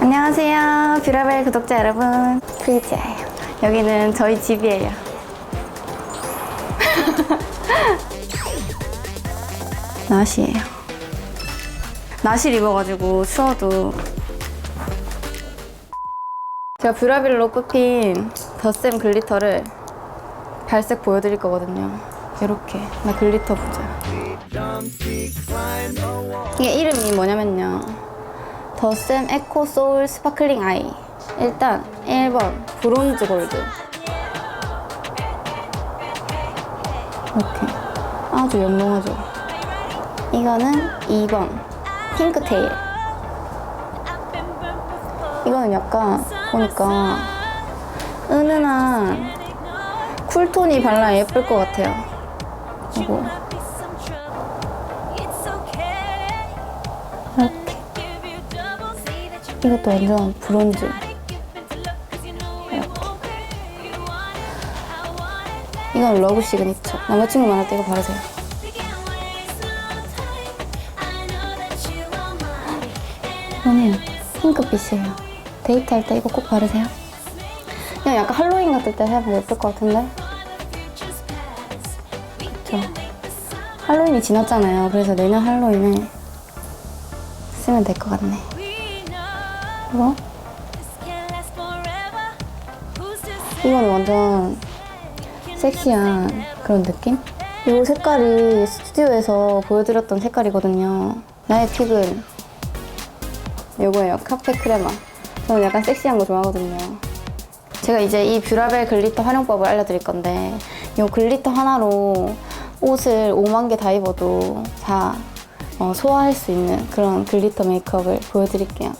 안녕하세요. 뷰라벨 구독자 여러분. 프리지아예요. 여기는 저희 집이에요. 나시예요. 나시 입어가지고 추워도 제가 뷰라빌로 뽑힌 더샘 글리터를 발색 보여드릴 거거든요. 이렇게 나 글리터 보자. 이게 이름이 뭐냐면요. 더샘 에코 소울 스파클링 아이. 일단 1번 브론즈 골드. 이렇게 아주 연봉하죠. 이거는 2번 핑크 테일. 이거는 약간 보니까 은은한 쿨톤이 발라 예쁠 것 같아요. 이거 이렇게 이것도 완전 브론즈. 이건 러브 시그니처. 남자친구 만날 때 이거 바르세요. 이거는 핑크빛이에요. 데이트할 때 이거 꼭 바르세요. 그냥 약간 할로윈 같을 때 해보면 예쁠 것 같은데? 그쵸. 할로윈이 지났잖아요. 그래서 내년 할로윈에 쓰면 될 것 같네. 이거? 이거는 완전 섹시한 그런 느낌? 이 색깔이 스튜디오에서 보여드렸던 색깔이거든요. 나의 픽은 이거예요. 카페 크레마. 저는 약간 섹시한 거 좋아하거든요. 제가 이제 이 뷰라벨 글리터 활용법을 알려드릴 건데 이 글리터 하나로 옷을 5만 개 다 입어도 다 어, 소화할 수 있는 그런 글리터 메이크업을 보여드릴게요.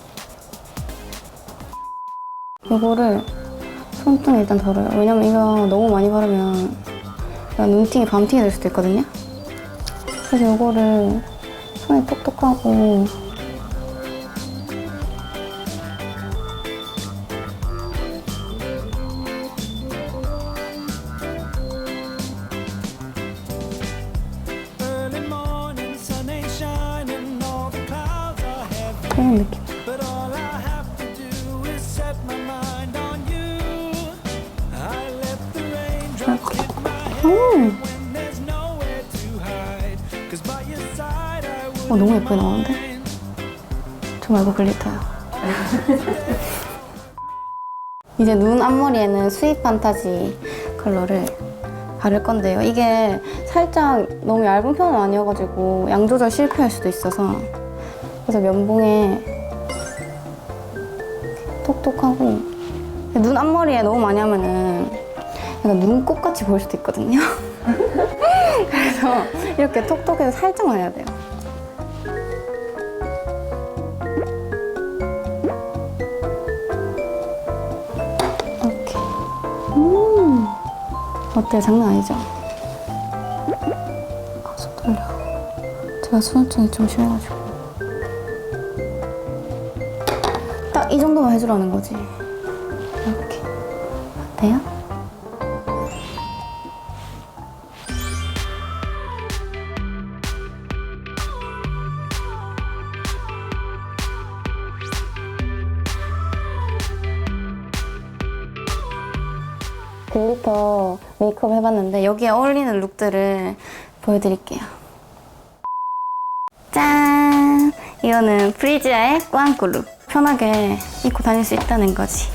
이거를 손등에 일단 덜어요. 왜냐면 이거 너무 많이 바르면 눈팅이 밤팅이 될 수도 있거든요. 그래서 이거를 손에 톡톡 하고 Early morning, sun ain't shining, all the clouds are heavy. 이런 느낌. Would 어, 너무 예쁘게 나오는데? 저 말고 글리터요. 이제 눈 앞머리에는 스윗 판타지 컬러를 바를 건데요. 이게 살짝 너무 얇은 편은 아니어가지고 양 조절 실패할 수도 있어서 그래서 면봉에 톡톡하고 눈 앞머리에 너무 많이 하면은 약간 눈꽃 같이 보일 수도 있거든요. 그래서 이렇게 톡톡해서 살짝만 해야 돼요. 이렇게. 음. 어때요? 장난 아니죠? 아, 손 떨려. 제가 수납증이 좀 심해가지고. 딱 이 정도만 해주라는 거지. 이렇게. 어때요? 글리터 메이크업 해봤는데 여기에 어울리는 룩들을 보여드릴게요. 짠! 이거는 프리지아의 꾸안꾸 룩. 편하게 입고 다닐 수 있다는 거지.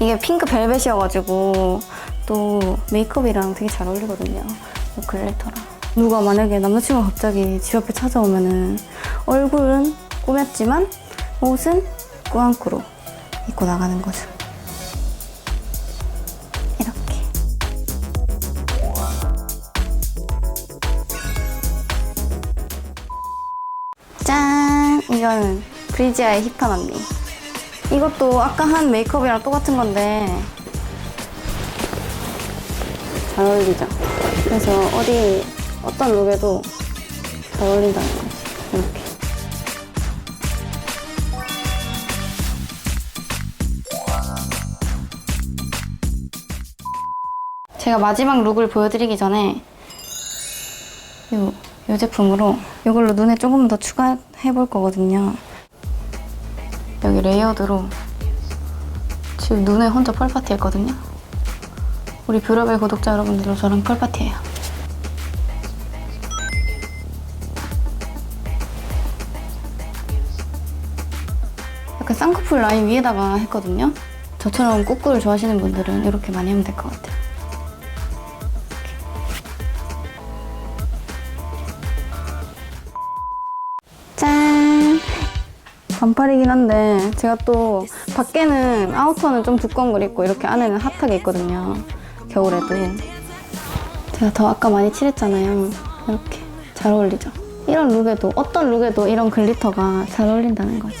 이게 핑크 벨벳이어가지고 또 메이크업이랑 되게 잘 어울리거든요. 이 글리터랑. 누가 만약에 남자친구가 갑자기 집 앞에 찾아오면은 얼굴은 꾸몄지만 옷은 꾸안꾸로 입고 나가는 거죠. 짠! 이거는 브리지아의 힙한 언니. 이것도 아까 한 메이크업이랑 똑같은 건데 잘 어울리죠? 그래서 어디 어떤 룩에도 잘 어울린다는 거지. 이렇게. 제가 마지막 룩을 보여드리기 전에 요, 요 제품으로 이걸로 눈에 조금 더 추가해 볼 거거든요. 여기 레이어드로 지금 눈에 혼자 펄파티 했거든요. 우리 뷰러벨 구독자 여러분들도 저랑 펄파티예요. 약간 쌍꺼풀 라인 위에다가 했거든요. 저처럼 꾸꾸를 좋아하시는 분들은 이렇게 많이 하면 될 것 같아요. 반팔이긴 한데 제가 또 밖에는 아우터는 좀 두꺼운 걸 입고 이렇게 안에는 핫하게 입거든요. 겨울에도. 제가 더 아까 많이 칠했잖아요. 이렇게 잘 어울리죠? 이런 룩에도 어떤 룩에도 이런 글리터가 잘 어울린다는 거지.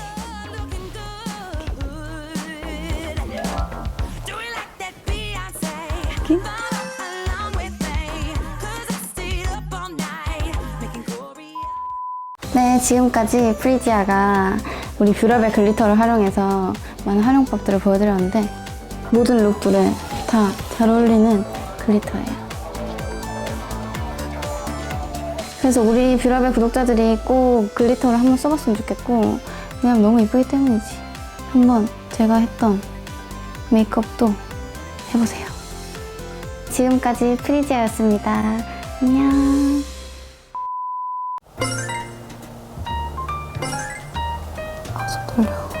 이렇게. 네, 지금까지 프리지아가 우리 뷰러벨 글리터를 활용해서 많은 활용법들을 보여드렸는데 모든 룩들에 다 잘 어울리는 글리터예요. 그래서 우리 뷰러벨 구독자들이 꼭 글리터를 한번 써봤으면 좋겠고 그냥 너무 이쁘기 때문이지. 한번 제가 했던 메이크업도 해보세요. 지금까지 프리지아였습니다. 안녕. 诶